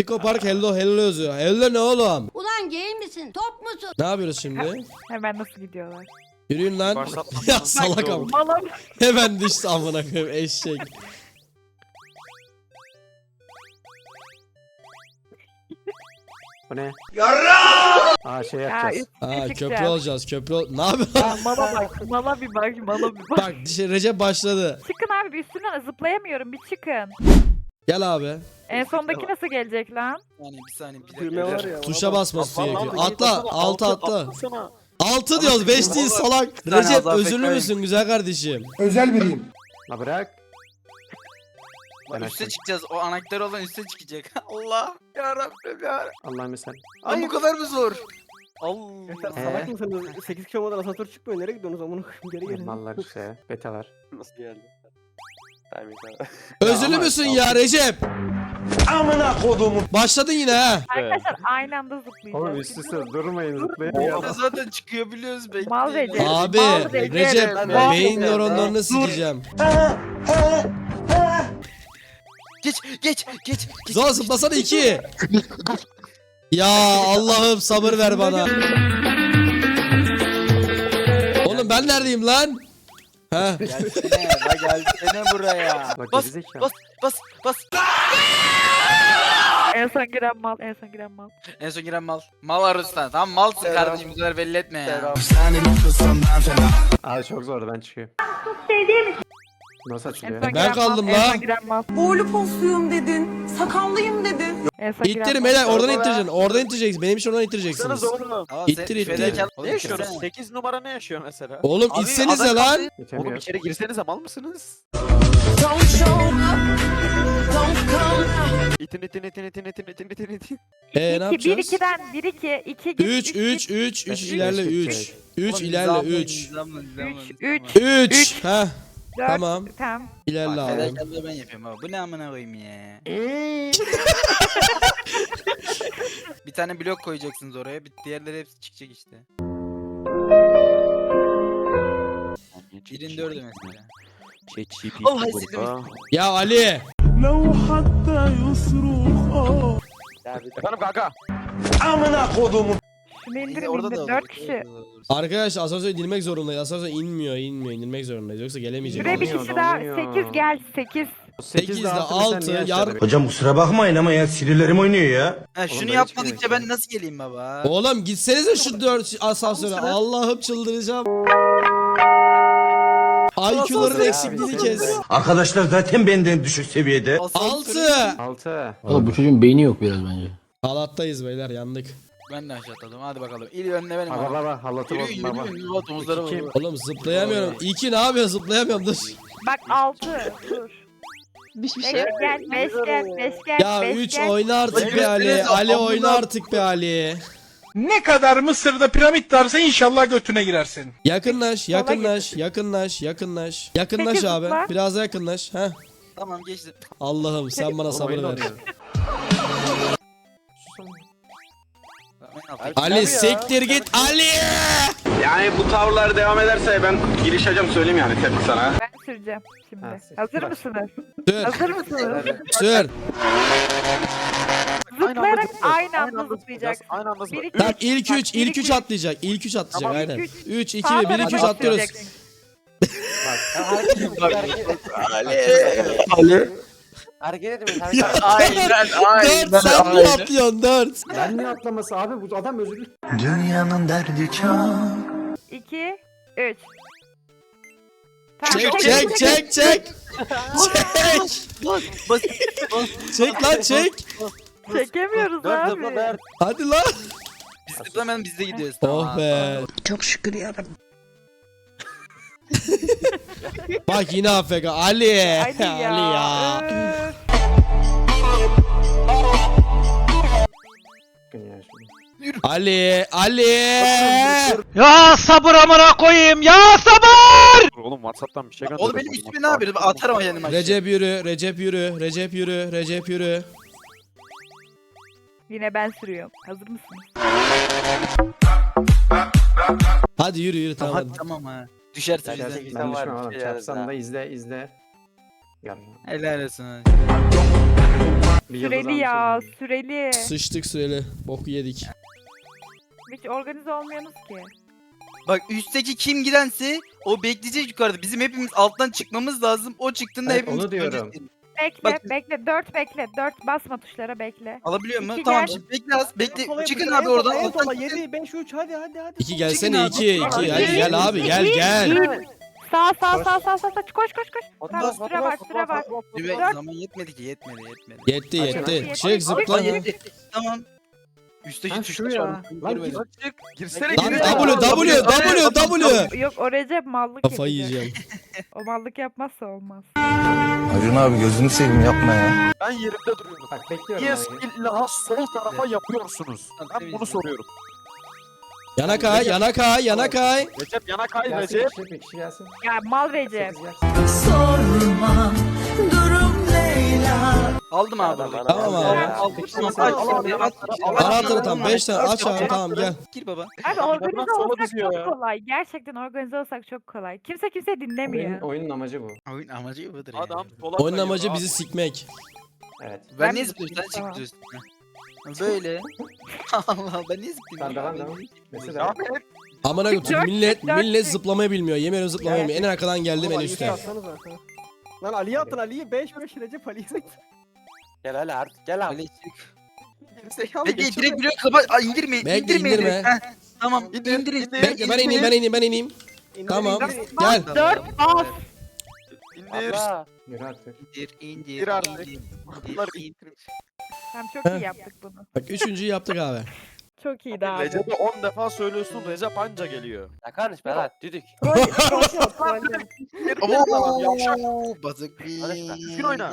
Pico Park hello hello yazıyor. Hello ne oğlum? Ulan gay misin? Top musun? Ne yapıyoruz şimdi? Hemen nasıl gidiyorlar? Yürüyün lan. Ya salak ama. Malam. Hemen düştü amına koyayım eşek. Bu ne? Aa şey Ya yapacağız. üstüne Aa köprü olacağız köprü ol... Ne yapıyorsun? Ya mala bak. Mala bir bak. Mala bir bak. Bak şey, Recep başladı. Çıkın abi bir üstünden zıplayamıyorum. Bir çıkın. Gel abi. En sondaki nasıl gelecek lan? Bir saniye bir saniye. Bir Düğme dakika. var ya. Tuşa basması gerekiyor. Atla, altı atla. Altı diyoruz beş değil salak. Bir tane Recep az özürlü bekleyin. müsün güzel kardeşim? Özel biriyim. La bırak. Bak, üste çıkacağız. O anahtar olan üste çıkacak. Allah. Ya Rabbim ya. Allah'ım sen. Ay bu kadar mı zor? Allah. Salak mısınız? 8 kilometre asansör çıkmıyor. Nereye gidiyorsunuz amına koyayım? Geri gelin. Mallar işte. Betalar. Nasıl geldi? Özürlü müsün ya Recep? Amına kodumu. Başladın yine ha. Arkadaşlar aynı anda zıplayacağız. Oğlum üst üste durmayın zıplayın ya. arada zaten çıkıyor biliyoruz bekleyin. Mal Recep. Abi Mal Recep. Recep beyin nöronlarını sikeceğim. Geç geç geç. geç. Zor zıplasana iki. Ya Allah'ım sabır ver bana. Oğlum ben neredeyim lan? He. Gelsene la gelsene buraya. Bak Bas gerizekalı. bas bas bas. En son giren mal. En son giren mal. En son giren mal. Mal arasından. Tamam malsın Selam. kardeşim bu kadar belli etme ya. Abi çok zordu ben çıkıyorum. Nasıl açılıyor? Ben kaldım lan. Boylu posluyum dedin. Sakallıyım dedin. İttirin beyler oradan ittireceksin. Oradan ittireceksin. Benim için oradan ittireceksiniz. oğlum. İttir, ittir. Ne yaşıyorsunuz? yapsana. 8 numara ne yaşıyor mesela? Oğlum Abi, itsenize adam lan. Oğlum Geçemiyor. içeri girsenize mal mısınız? İtin itin itin itin itin itin itin itin. Ee ne 2 1 yapacağız? 2'den 1 2 2 git. 3 3 3 3 Beş, ilerle beş 3. gidecek. 3 Oğlum, ilerle nizamla, 3. nizamla, nizamla, Üç, nizamla. üç. 3. Ha 4 Tamam. Tamam. ilerle abi. Fedakarlığı ben yapıyorum abi. Bu ne amına koyayım ya. bir tane blok koyacaksınız oraya. Bir diğerleri hepsi çıkacak işte. Birin dördü mesela. Allah siktir. Ya Ali. Efendim kanka. Amına kodumu. Şunu indirin orada da indir. olur, 4 orada kişi. da olur. Arkadaşlar asansöre inmek zorundayız. Asansör inmiyor, inmiyor. İndirmek zorundayız. Yoksa gelemeyecek. Şuraya bir kişi daha. donuyor. 8 gel 8. 8 ile 6 altı yar... Hocam kusura bakmayın ama ya sinirlerim oynuyor ya. Ha, şunu yapmadıkça ben nasıl geleyim baba? Oğlum gitsenize şu 4 asansöre. Allah'ım çıldıracağım. IQ'ların eksikliğini kes. Arkadaşlar zaten benden düşük seviyede. Asansöre- 6. 6. Oğlum bu çocuğun beyni yok biraz bence. Halattayız beyler yandık. Ben de aşağı atladım. Hadi bakalım. İlk önüne benim Baba abi. baba halatı Yürü yürü baba. yürü. İki kim? bak. Oğlum zıplayamıyorum. 2 ne yapıyor zıplayamıyorum dur. Bak 6. Dur. Hiçbir Beş gel 5 gel 5 gel Ya 5 3 gel. oyna artık be Ali. Ali oyna artık be Ali. Ne kadar Mısır'da piramit varsa inşallah götüne girersin. Yakınlaş, yakınlaş, yakınlaş, yakınlaş. Yakınlaş Peki, abi. Biraz daha yakınlaş. Heh. Tamam geçtim. Allah'ım sen bana sabır ver. Ali siktir git Ali. Yani bu tavırlar devam ederse ben girişeceğim söyleyeyim yani tepki sana. Ben süreceğim şimdi. Ha, sür. Hazır Bak. mısınız? Sür, Hazır mısınız? sür. Zıplayarak aynı anda zıplayacağız. zıplayacaksın. Aynı anda zıplayacağız. Tamam üç. ilk Bak, 3, bir, ilk iki, 3 atlayacak. İlk 3 atlayacak Tamam, aynen. ilk 3 2 Sağ 1 1 2 3 tarafa atlıyoruz. süreceksin. Hareket etmeyin. Hareket Aynen aynen. 4 sen mi aynen. atlıyorsun 4? Ben ne atlaması abi bu adam özürlü. Dünyanın derdi çok. 2 3 Çek çek çek çek. Çek. Bas bas. Çek lan çek. Çekemiyoruz Dört abi. zıpla dört. Hadi lan. Biz zıplamayalım biz de gidiyoruz. Oh Tamam. be. Çok şükür yarabbim. Bak yine AFK. Ali. Ali ya. ya. Üf. Ya şimdi. Ali. Ali. Oğlum Whatsapp'tan bir şey gönder. Oğlum benim üstüme ne yapıyorsun? Atarım ayağını aşağı. Recep yürü, Recep yürü, Recep yürü, Recep yürü. Yine ben sürüyorum. Hazır mısınız? Hadi yürü yürü tamam. Hadi. tamam ha. Düşersin Sen- bizden. sen- Ben var, düşmem oğlum. şey Çarpsam da izle izle. Gel. Helal olsun. Bir yıldız Süreli ya süreli. Sıçtık süreli. Boku yedik. Hiç organize olmuyorsunuz ki. Bak üstteki kim gidense o bekleyecek yukarıda. Bizim hepimiz alttan çıkmamız lazım. O çıktığında Evet, hepimiz onu diyorum. öleceğiz. Bekle Bak- bekle 4 bekle 4 basma tuşlara bekle. Alabiliyor mu? İki Tamam gel. şimdi bekle az bekle. Çıkın abi oradan. sola, en Alttan sola. çıkın. 7, 5, 3 hadi hadi hadi. İki gelsene abi. iki iki. Hadi. Hadi gel abi gel gel. Sağ sağ sağ sağ sağ sağ koş koş koş. Tamam süre var süre var. Süre Dört. zaman yetmedi ki yetmedi yetmedi. Yetti yetti. açın. Çık zıpla. Lan yetti. Tamam. Üstteki Ha, tuşa şu ya. çarpın. Lan gir. Girsene Lan girsene. W W W W. Yok o Recep mallık Kafayı yapacak. yiyeceğim. O mallık yapmazsa olmaz. Acun abi gözünü seveyim yapma ya. Ben yerimde duruyorum. Bak bekliyorum. Niye ben. illa sol tarafa yapıyorsunuz? Ben bunu soruyorum. Yana kay yana kay yana kay. Recep yana kay Recep. bir kişi gelsin. Ya mal Recep. Sekiz gelsin. Sorma durum Leyla. Aldım abi. Tamam abi. Tamam. Anahtarı tam 5 tane aç abi tamam gel. Gir baba. Abi organize olsak çok kolay. Gerçekten organize olsak çok kolay. Kimse kimse dinlemiyor. oyunun amacı bu. Oyun amacı budur ya. Adam Oyunun amacı bizi sikmek. Evet. Ben de zıplıyorum? Sen Tamam. çık üstüne. Böyle. Allah ben Tamam zıplıyorum? ya? devam. Mesela. Amına millet millet zıplamayı bilmiyor. Yemin ediyorum zıplamayı bilmiyor. En arkadan geldim en üstte. Lan Ali'ye atın Ali'yi 5 5 Recep atın. Gel hele artık gel abi. Bekle geçiyor. direkt biliyor kapat. Ay indirme. Bekle, indirme. indirme. Heh, Tamam. İndir, İndir. indir. Bekle ben ineyim ben ineyim ben ineyim. İndir, Tamam. indir. Gel. 4 bas. İndir. Yürü artık. İndir. İndir. İndir artık. indir, Bunlar indir. indir. Tamam çok iyi yaptık bunu. Bak üçüncüyü yaptık abi. Çok iyiydi abi. Recep'e 10 defa söylüyorsun Recep anca geliyor. Ya kardeş Berat düdük. Gol yok, gol yok. Yavşak. Batık Hadi sen, düzgün oyna.